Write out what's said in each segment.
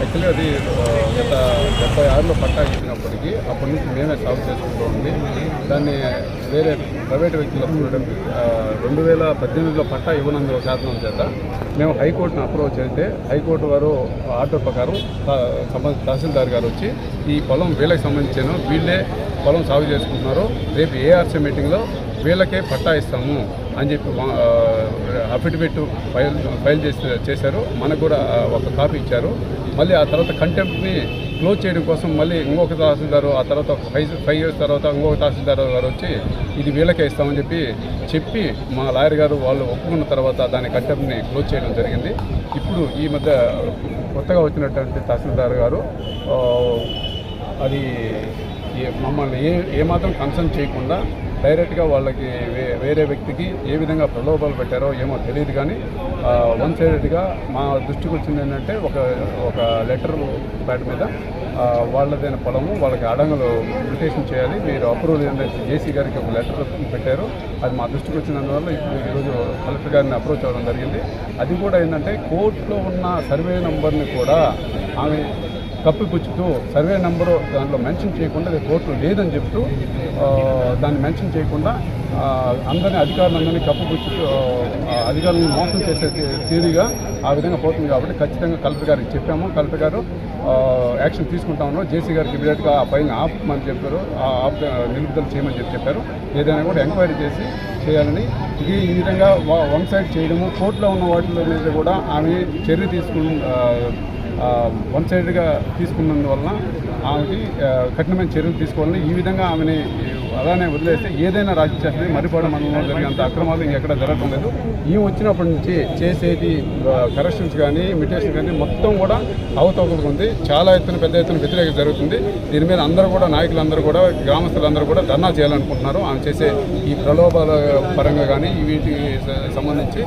Actually అది గత డెబ్బై ఆరులో పట్టా ఇచ్చినప్పటికీ అప్పటి నుంచి మేమే సాగు చేసుకుంటూ ఉంది దాన్ని వేరే ప్రైవేట్ వ్యక్తులు రెండు వేల పద్దెనిమిదిలో పట్టా ఇవ్వనందు కారణం చేత మేము హైకోర్టును అప్రోచ్ అయితే హైకోర్టు వారు ఆర్డర్ ప్రకారం సంబంధించిన తహసీల్దార్ గారు వచ్చి ఈ పొలం వీళ్ళకి సంబంధించిన వీళ్ళే పొలం సాగు చేసుకుంటున్నారు. రేపు ఏఆర్సీ మీటింగ్లో వీళ్ళకే పట్టా ఇస్తాము అని చెప్పి అఫిడవిట్ ఫైల్ ఫైల్ చేసి చేశారు. మనకు కూడా ఒక కాపీ ఇచ్చారు. మళ్ళీ ఆ తర్వాత కంటెంప్ట్ని క్లోజ్ చేయడం కోసం మళ్ళీ ఇంకొక తహసీల్దారు ఆ తర్వాత ఒక ఫైవ్ ఫైవ్ ఇయర్స్ తర్వాత ఇంకొక తహసీల్దార్ గారు వచ్చి ఇది వీళ్ళకే ఇస్తామని చెప్పి చెప్పి మా లాయర్ గారు వాళ్ళు ఒప్పుకున్న తర్వాత దాని కంటెంప్ట్ని క్లోజ్ చేయడం జరిగింది. ఇప్పుడు ఈ మధ్య కొత్తగా వచ్చినటువంటి తహసీల్దార్ గారు అది మమ్మల్ని ఏ ఏమాత్రం కన్సర్న్ చేయకుండా డైరెక్ట్గా వాళ్ళకి వే- వేరే వ్యక్తికి ఏ విధంగా ప్రలోభాలు పెట్టారో ఏమో తెలియదు కానీ వన్ సైడెడ్గా మా దృష్టికి వచ్చింది ఏంటంటే ఒక ఒక లెటర్ ప్యాడ్ మీద వాళ్ళదైన పొలము వాళ్ళకి అడంగులు లిమిటేషన్ చేయాలి. మీరు అప్రూవల్ ఏంటంటే జేసీ గారికి ఒక లెటర్ పెట్టారు. అది మా దృష్టికి వచ్చినందువల్ల ఇప్పుడు ఈరోజు కలెక్టర్ గారిని అప్రోచ్ అవ్వడం జరిగింది. అది కూడా ఏంటంటే కోర్టులో ఉన్న సర్వే నెంబర్ని కూడా ఆమె కప్పిపుచ్చుతూ సర్వే నెంబరు దాంట్లో మెన్షన్ చేయకుండా అది కోర్టు లేదని చెప్తూ దాన్ని మెన్షన్ చేయకుండా అందరినీ అధికారులందరినీ కప్పిపుచ్చుతూ అధికారులను మోసం చేసే తీరుగా ఆ విధంగా పోతుంది కాబట్టి ఖచ్చితంగా కలెక్టర్ గారికి చెప్పాము. కలెక్టర్ గారు యాక్షన్ తీసుకుంటామని జేసీ గారికి ఇమీడియట్గా ఆ పైన ఆపమని చెప్పారు. ఆ ఆప్ నిలుపుదల చేయమని చెప్పి చెప్పారు. ఏదైనా కూడా ఎంక్వైరీ చేసి చేయాలని ఇది ఈ విధంగా వన్ సైడ్ చేయడము కోర్టులో ఉన్న వాటిలో మీద కూడా ఆమె చర్య తీసుకుని వన్ సైడ్గా తీసుకున్నందువలన ఆమెకి కఠినమైన చర్యలు తీసుకోవాలని ఈ విధంగా ఆమెని అలానే వదిలేస్తే ఏదైనా రాజకీయ చేస్తుంది మరిపాడు మండలంలో జరిగేంత అక్రమాలు ఎక్కడ జరగడం లేదు. ఈమె వచ్చినప్పటి నుంచి చేసేది కరెక్షన్స్ కానీ మిటేషన్ కానీ మొత్తం కూడా అవతవకలుగా ఉంది. చాలా ఎత్తున పెద్ద ఎత్తున వ్యతిరేకత జరుగుతుంది. దీని మీద అందరూ కూడా నాయకులందరూ కూడా గ్రామస్తులందరూ కూడా ధర్నా చేయాలనుకుంటున్నారు. ఆమె చేసే ఈ ప్రలోభాల పరంగా కానీ వీటికి సంబంధించి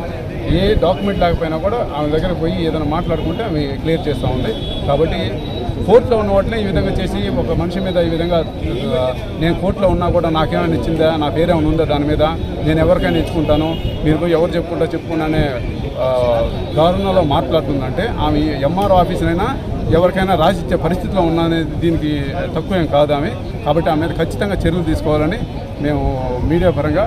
ఏ డాక్యుమెంట్ లేకపోయినా కూడా ఆమె దగ్గర పోయి ఏదైనా మాట్లాడుకుంటే ఆమె క్లియర్ చేస్తూ ఉంది. కాబట్టి కోర్టులో ఉన్న వాటిని ఈ విధంగా చేసి ఒక మనిషి మీద ఈ విధంగా నేను కోర్టులో ఉన్నా కూడా నాకేమైనా ఇచ్చిందా నా పేరేమైనా ఉందా దాని మీద? నేను ఎవరికైనా ఇచ్చుకుంటాను? మీరు పోయి ఎవరు చెప్పుకుంటా చెప్పుకున్నానే దారుణంలో మాట్లాడుతుందంటే ఆమె ఎంఆర్ఓ ఆఫీసునైనా ఎవరికైనా రాసిచ్చే పరిస్థితిలో ఉన్నది దీనికి తక్కువ ఏం కాదు ఆమె. కాబట్టి ఆమె మీద ఖచ్చితంగా చర్యలు తీసుకోవాలని మేము మీడియా పరంగా